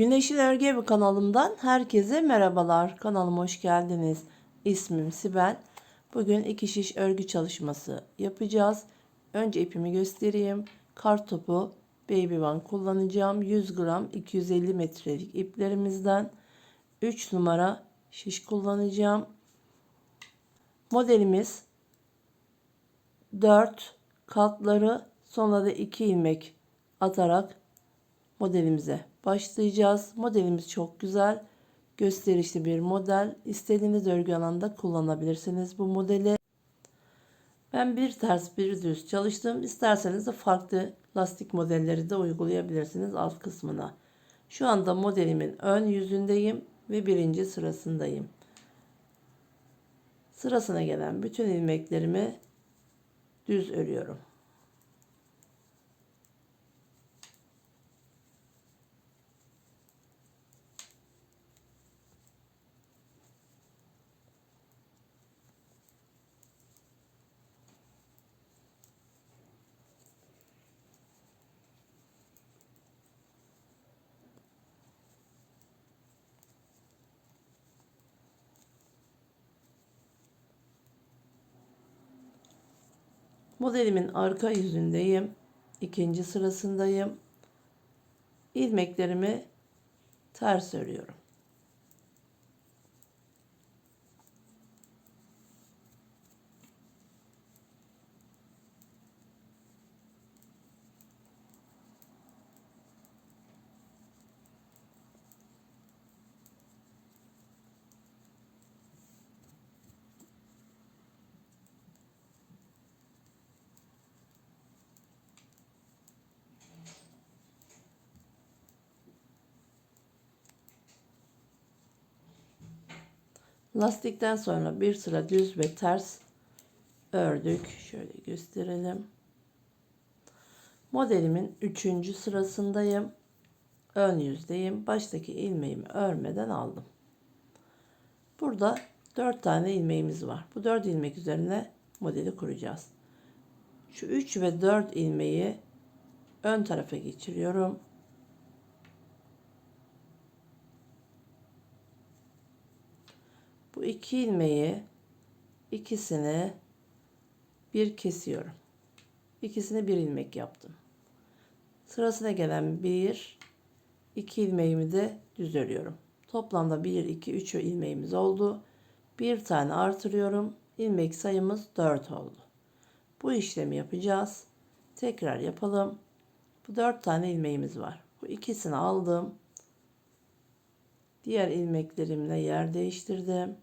Güneşin Örgü Evi kanalımdan herkese merhabalar. Kanalıma hoş geldiniz. İsmim Sibel. Bugün iki şiş örgü çalışması yapacağız. Önce ipimi göstereyim. Kar topu Baby One kullanacağım. 100 gram 250 metrelik iplerimizden 3 numara şiş kullanacağım. Modelimiz 4 katları sonra da 2 ilmek atarak modelimize başlayacağız. Modelimiz çok güzel. Gösterişli bir model. İstediğiniz örgü alanında kullanabilirsiniz bu modeli. Ben bir ters bir düz çalıştım. İsterseniz de farklı lastik modelleri de uygulayabilirsiniz alt kısmına. Şu anda modelimin ön yüzündeyim ve birinci sırasındayım. Sırasına gelen bütün ilmeklerimi düz örüyorum. Modelimin arka yüzündeyim. ikinci sırasındayım. İlmeklerimi ters örüyorum. Lastikten sonra bir sıra düz ve ters ördük. Şöyle gösterelim. Modelimin üçüncü sırasındayım. Ön yüzdeyim. Baştaki ilmeğimi örmeden aldım. Burada dört tane ilmeğimiz var. Bu dört ilmek üzerine modeli kuracağız. Şu üç ve dört ilmeği ön tarafa geçiriyorum. Bu iki ilmeği ikisini bir kesiyorum. İkisini bir ilmek yaptım. Sırasına gelen bir iki ilmeğimi de düz örüyorum. Toplamda 1 2 3 ilmeğimiz oldu. Bir tane artırıyorum. İlmek sayımız 4 oldu. Bu işlemi yapacağız. Tekrar yapalım. Bu 4 tane ilmeğimiz var. Bu ikisini aldım. Diğer ilmeklerimle yer değiştirdim.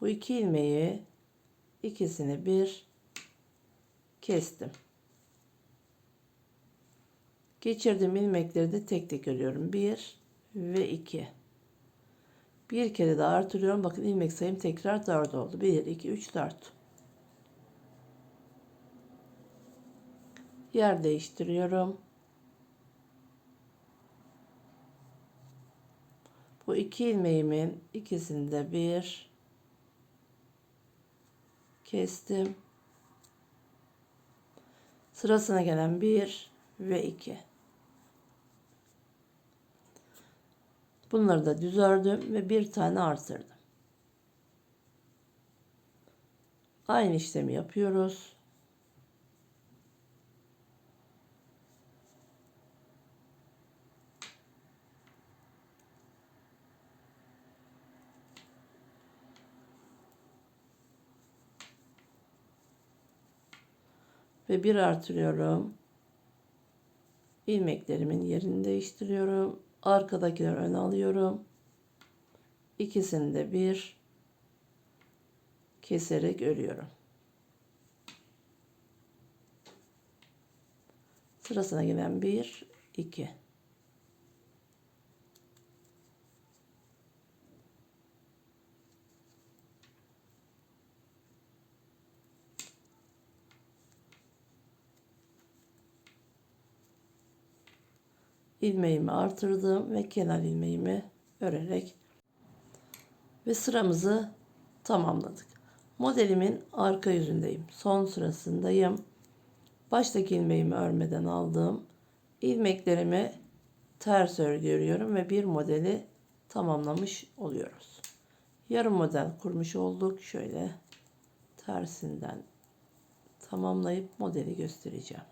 Bu iki ilmeği ikisini bir kestim. Geçirdiğim ilmekleri de tek tek örüyorum. Bir ve iki. Bir kere daha artırıyorum. Bakın ilmek sayım tekrar 4 oldu. 1, 2, 3, 4. Yer değiştiriyorum. Bu iki ilmeğimin ikisinde bir kestim. Sırasına gelen 1 ve 2. Bunları da düz ördüm ve bir tane artırdım. Aynı işlemi yapıyoruz. Ve bir artırıyorum. ilmeklerimin yerini değiştiriyorum. Arkadakileri öne alıyorum. İkisini de bir keserek örüyorum. Sırasına gelen bir, iki. İlmeğimi artırdım ve kenar ilmeğimi örerek ve sıramızı tamamladık. Modelimin arka yüzündeyim. Son sırasındayım. Baştaki ilmeğimi örmeden aldım. ilmeklerimi ters örgü örüyorum ve bir modeli tamamlamış oluyoruz. Yarım model kurmuş olduk. Şöyle tersinden tamamlayıp modeli göstereceğim.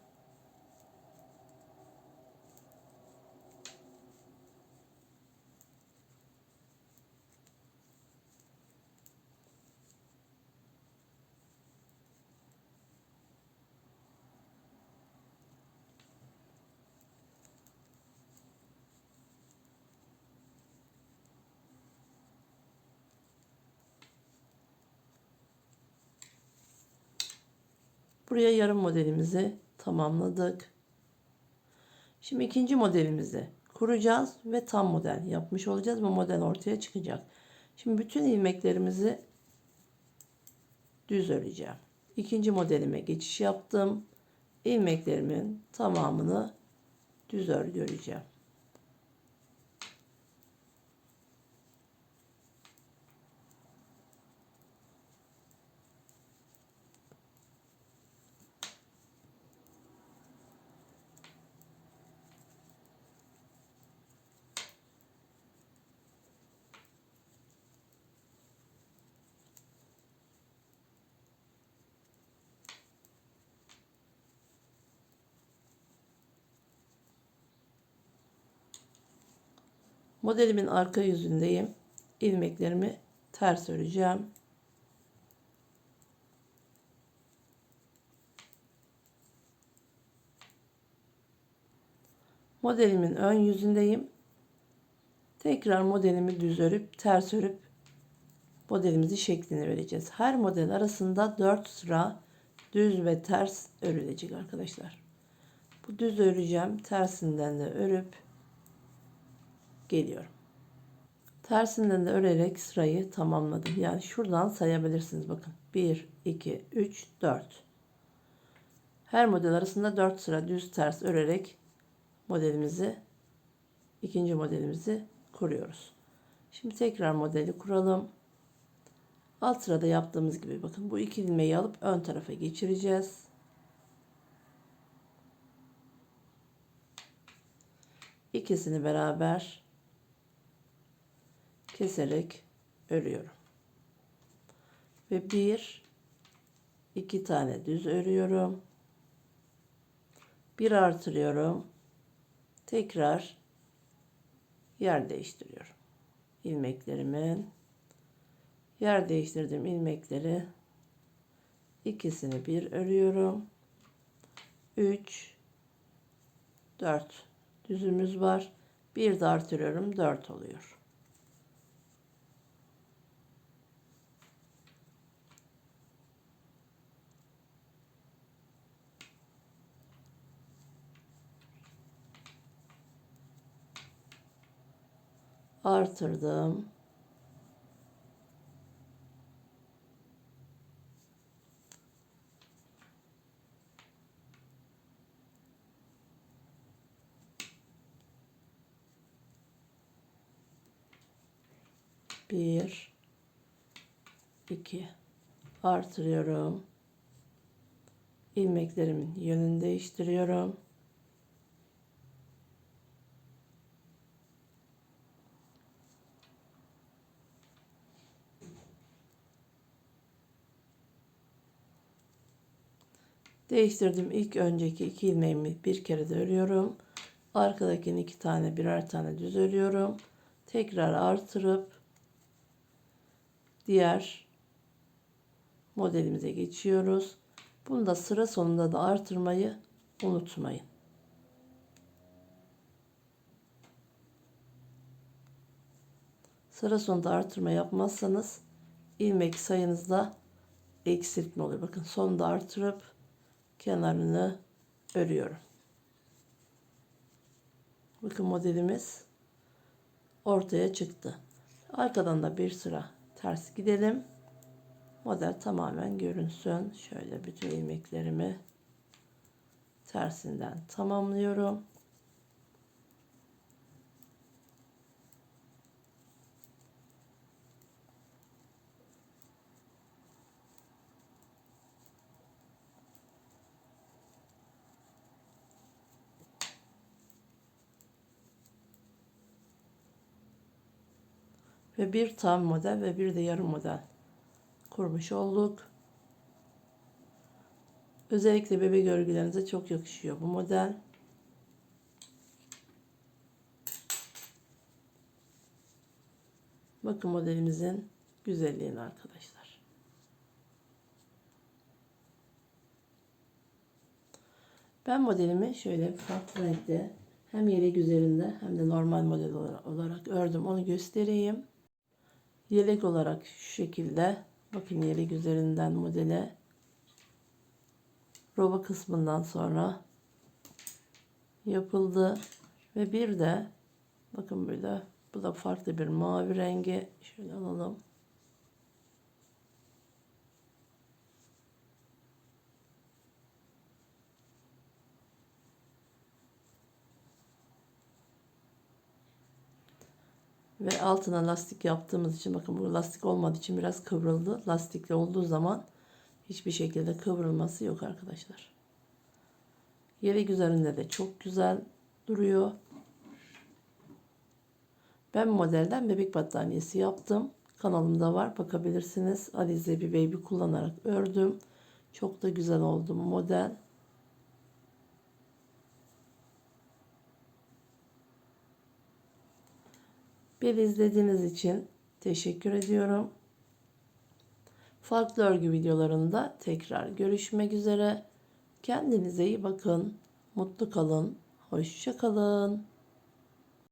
Buraya yarım modelimizi tamamladık. Şimdi ikinci modelimizi kuracağız ve tam model yapmış olacağız. Bu model ortaya çıkacak. Şimdi bütün ilmeklerimizi düz öreceğim. İkinci modelime geçiş yaptım. İlmeklerimin tamamını düz örgü öreceğim. Modelimin arka yüzündeyim. İlmeklerimi ters öreceğim. Modelimin ön yüzündeyim. Tekrar modelimi düz örüp ters örüp modelimizi şeklini vereceğiz. Her model arasında 4 sıra düz ve ters örülecek arkadaşlar. Bu düz öreceğim. Tersinden de örüp geliyorum. Tersinden de örerek sırayı tamamladım. Yani şuradan sayabilirsiniz bakın. 1, 2, 3, 4. Her model arasında 4 sıra düz ters örerek modelimizi ikinci modelimizi kuruyoruz. Şimdi tekrar modeli kuralım. Alt sırada yaptığımız gibi bakın bu iki ilmeği alıp ön tarafa geçireceğiz. İkisini beraber keserek örüyorum. Ve bir iki tane düz örüyorum. Bir artırıyorum. Tekrar yer değiştiriyorum. ilmeklerimin yer değiştirdiğim ilmekleri ikisini bir örüyorum. 3 4 düzümüz var. Bir de artırıyorum 4 oluyor. Artırdım. Bir, iki, artırıyorum. ilmeklerimin yönünü değiştiriyorum. Değiştirdim ilk önceki iki ilmeğimi bir kere de örüyorum. Arkadakini iki tane birer tane düz örüyorum. Tekrar artırıp diğer modelimize geçiyoruz. Bunu da sıra sonunda da artırmayı unutmayın. Sıra sonunda artırma yapmazsanız ilmek sayınızda eksiltme oluyor. Bakın sonunda artırıp kenarını örüyorum. Bakın modelimiz ortaya çıktı. Arkadan da bir sıra ters gidelim. Model tamamen görünsün. Şöyle bütün ilmeklerimi tersinden tamamlıyorum. Ve bir tam model ve bir de yarım model kurmuş olduk. Özellikle bebek örgülerinize çok yakışıyor bu model. Bakın modelimizin güzelliğini arkadaşlar. Ben modelimi şöyle farklı renkte hem yelek üzerinde hem de normal model olarak ördüm. Onu göstereyim. Yelek olarak şu şekilde. Bakın yelek üzerinden modele. Roba kısmından sonra yapıldı. Ve bir de bakın burada bu da farklı bir mavi rengi. Şöyle alalım. Ve altına lastik yaptığımız için bakın bu lastik olmadığı için biraz kıvrıldı. Lastikli olduğu zaman hiçbir şekilde kıvrılması yok arkadaşlar. Yelek üzerinde de çok güzel duruyor. Ben modelden bebek battaniyesi yaptım. Kanalımda var bakabilirsiniz. Alize bir baby kullanarak ördüm. Çok da güzel oldu model. Beni izlediğiniz için teşekkür ediyorum. Farklı örgü videolarında tekrar görüşmek üzere. Kendinize iyi bakın. Mutlu kalın. Hoşça kalın.